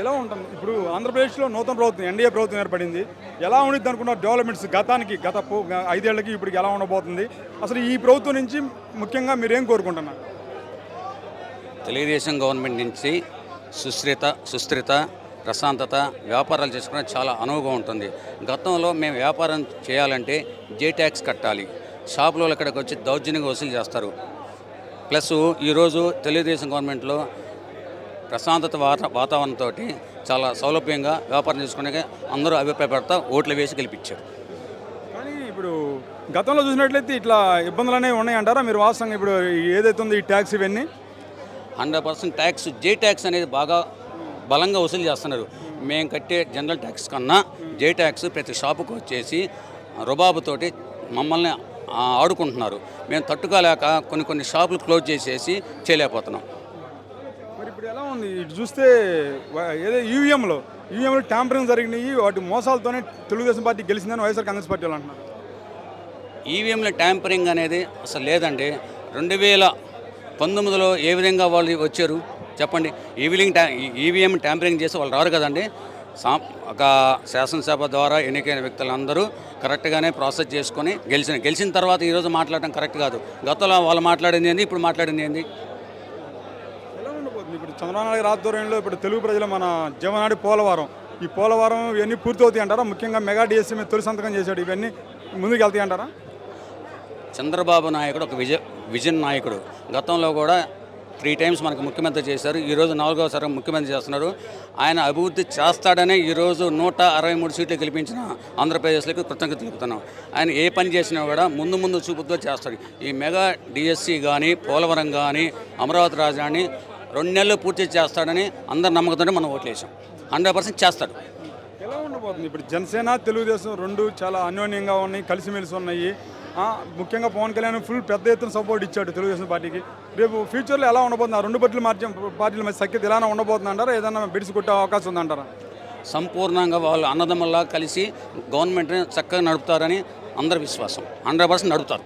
ఎలా ఉంటుంది? ఇప్పుడు ఆంధ్రప్రదేశ్లో నూతన ప్రభుత్వం ఎన్డీఏ ప్రభుత్వం ఏర్పడింది. ఎలా ఉండిద్ది అనుకున్న డెవలప్మెంట్స్ గతానికి గత ఐదేళ్ళకి ఇప్పటికి ఎలా ఉండబోతుంది? అసలు ఈ ప్రభుత్వం నుంచి ముఖ్యంగా మీరేం కోరుకుంటున్నారు? తెలుగుదేశం గవర్నమెంట్ నుంచి సుస్థిరత సుస్థిరత ప్రశాంతత వ్యాపారాలు చేసుకోవడం చాలా అనువుగా ఉంటుంది. గతంలో మేము వ్యాపారం చేయాలంటే జే ట్యాక్స్ కట్టాలి. షాపులో ఇక్కడికి వచ్చి దౌర్జన్యంగా వసూలు చేస్తారు. ప్లస్ ఈరోజు తెలుగుదేశం గవర్నమెంట్లో ప్రశాంతత వాత వాతావరణంతో చాలా సౌలభ్యంగా వ్యాపారం చేసుకునే అందరూ అభిప్రాయపడతా ఓట్లు వేసి గెలిపించారు. కానీ ఇప్పుడు గతంలో చూసినట్లయితే ఇట్లా ఇబ్బందులు అనేవి ఉన్నాయంటారా మీరు వాస్తవంగా ఇప్పుడు ఏదైతే ఉందో ఈ ట్యాక్స్ ఇవన్నీ? Hundred percent tax J tax అనేది బాగా బలంగా వసూలు చేస్తున్నారు. మేము కట్టే జనరల్ ట్యాక్స్ కన్నా జే ట్యాక్స్ ప్రతి షాపుకు వచ్చేసి రుబాబుతోటి మమ్మల్ని ఆడుకుంటున్నారు. మేము తట్టుకోలేక కొన్ని కొన్ని షాపులు క్లోజ్ చేసేసి చేయలేకపోతున్నాం. ఇప్పుడు ఎలా ఉంది? ఇటు చూస్తే ఏదో ఈవీఎంలో ఈవీఎంలో ట్యాంపరింగ్ జరిగినాయి వాటి మోసాలతోనే తెలుగుదేశం పార్టీ గెలిచిందని వైఎస్ఆర్ కాంగ్రెస్ పార్టీ వాళ్ళు అంటున్నారు. ఈవీఎంల ట్యాంపరింగ్ అనేది అసలు లేదండి. రెండు వేల పంతొమ్మిదిలో ఏ విధంగా వాళ్ళు వచ్చారు? చెప్పండి. ఈవిలింగ్ ట్యా ఈవీఎం ట్యాంపరింగ్ చేసి వాళ్ళు రారు కదండి. సా ఒక శాసనసభ ద్వారా ఎన్నికైన వ్యక్తులందరూ కరెక్ట్గానే ప్రాసెస్ చేసుకొని గెలిచిన గెలిచిన తర్వాత ఈరోజు మాట్లాడడం కరెక్ట్ కాదు. గతంలో వాళ్ళు మాట్లాడింది ఏంది? ఇప్పుడు మాట్లాడింది ఏంది? ఇప్పుడు చంద్రబాబు నాయుడు ఆధ్వర్యంలో ఇప్పుడు తెలుగు ప్రజలు మన జీవనాడి పోలవరం. ఈ పోలవరం ఇవన్నీ పూర్తవుతాయి అంటారా? ముఖ్యంగా మెగా డిఎస్సీ మీద తొలి సంతకం చేశాడు. ఇవన్నీ ముందుకు వెళ్తాయి అంటారా? చంద్రబాబు నాయకుడు ఒక విజ విజన్ నాయకుడు. గతంలో కూడా త్రీ టైమ్స్ మనకు ముఖ్యమంత్రి చేశారు. ఈరోజు నాలుగవసారి ముఖ్యమంత్రి చేస్తున్నారు ఆయన అభివృద్ధి చేస్తాడనే ఈరోజు నూట అరవై మూడు సీట్లు గెలిపించిన ఆంధ్రప్రదేశ్లకు కృతజ్ఞత తెలుపుతున్నాం. ఆయన ఏ పని చేసినా కూడా ముందు ముందు చూపుతో చేస్తాడు. ఈ మెగా డిఎస్సి కానీ పోలవరం కానీ అమరావతి రాజధాని రెండు నెలలు పూర్తి చేస్తాడని అందరు నమ్మకంతో మనం ఓట్లేసాం. హండ్రెడ్ పర్సెంట్ చేస్తాడు. ఎలా ఉండబోతుంది? ఇప్పుడు జనసేన తెలుగుదేశం రెండు చాలా అన్యోన్యంగా ఉన్నాయి కలిసిమెలిసి ఉన్నాయి. ముఖ్యంగా పవన్ కళ్యాణ్ ఫుల్ పెద్ద ఎత్తున సపోర్ట్ ఇచ్చాడు తెలుగుదేశం పార్టీకి. రేపు ఫ్యూచర్లో ఎలా ఉండబోతుంది? ఆ రెండు పార్టీల మధ్య పార్టీల మధ్య సఖ్యత ఎలా ఉండబోతుంది అంటారా? ఏదైనా బెడిసి కొట్టే అవకాశం ఉందంటారా సంపూర్ణంగా వాళ్ళు అన్నదమ్ముల్లా కలిసి గవర్నమెంట్ని చక్కగా నడుపుతారని అందరి విశ్వాసం. హండ్రెడ్ పర్సెంట్ నడుపుతారు.